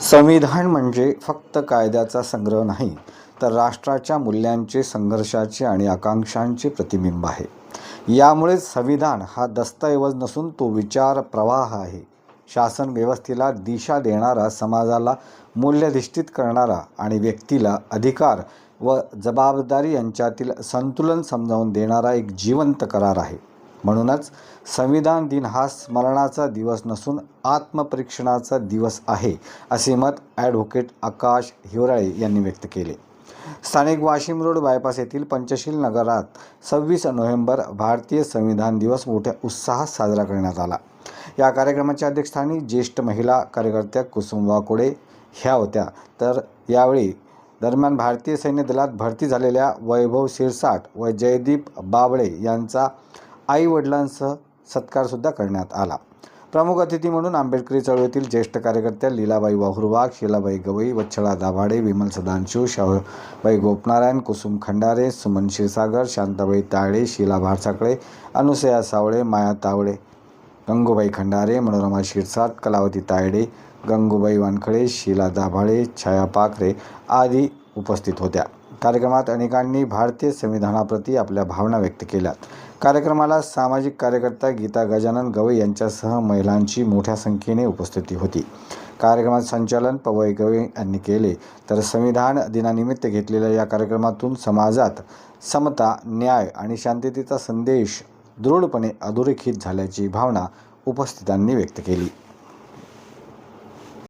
संविधान म्हणजे फक्त कायद्याचा संग्रह नाही तर राष्ट्राच्या मूल्यांचे संघर्षाचे आणि आकांक्षांचे प्रतिबिंब आहे. यामुळेच संविधान हा दस्तऐवज नसून तो विचार प्रवाह आहे. शासन व्यवस्थेला दिशा देणारा समाजाला मूल्यधिष्ठित करणारा आणि व्यक्तीला अधिकार व जबाबदारी यांच्यातील संतुलन समजावून देणारा एक जिवंत करार आहे. म्हणूनच संविधान दिन हा स्मरणाचा दिवस नसून आत्मपरीक्षणाचा दिवस आहे असे मत ॲडव्होकेट आकाश हिवराळे यांनी व्यक्त केले. स्थानिक वाशिम रोड बायपास येथील पंचशील नगरात सव्वीस नोव्हेंबर भारतीय संविधान दिवस मोठ्या उत्साहात साजरा करण्यात आला. या कार्यक्रमाच्या अध्यक्षस्थानी ज्येष्ठ महिला कार्यकर्त्या कुसुम वाकोडे ह्या होत्या. तर यावेळी दरम्यान भारतीय सैन्य दलात भरती झालेल्या वैभव शिरसाट व जयदीप बाबळे यांचा आई वडिलांसह सत्कारसुद्धा करण्यात आला. प्रमुख अतिथी म्हणून आंबेडकरी चळवळीतील ज्येष्ठ कार्यकर्त्या लीलाबाई वाहुरवाघ शिलाबाई गवई वच्छळा दाभाडे विमल सदानशिव शाहूबाई गोपनारायण कुसुम खंडारे सुमन क्षीरसागर शांताबाई तायडे शीला भारसाकळे अनुसया सावळे माया तावळे गंगूबाई खंडारे मनोरमा शिरसाट कलावती तायडे गंगूबाई वानखळे शीला दाभाळे छाया पाखरे आदी उपस्थित होत्या. कार्यक्रमात अनेकांनी भारतीय संविधानाप्रती आपल्या भावना व्यक्त केल्या कार्यक्रमाला सामाजिक कार्यकर्ता गीता गजानन गवई यांच्यासह महिलांची मोठ्या संख्येने उपस्थिती होती. कार्यक्रमात संचालन पवई गवई यांनी केले. तर संविधान दिनानिमित्त घेतलेल्या या कार्यक्रमातून समाजात समता न्याय आणि शांततेचा संदेश दृढपणे अधोरेखित झाल्याची भावना उपस्थितांनी व्यक्त केली.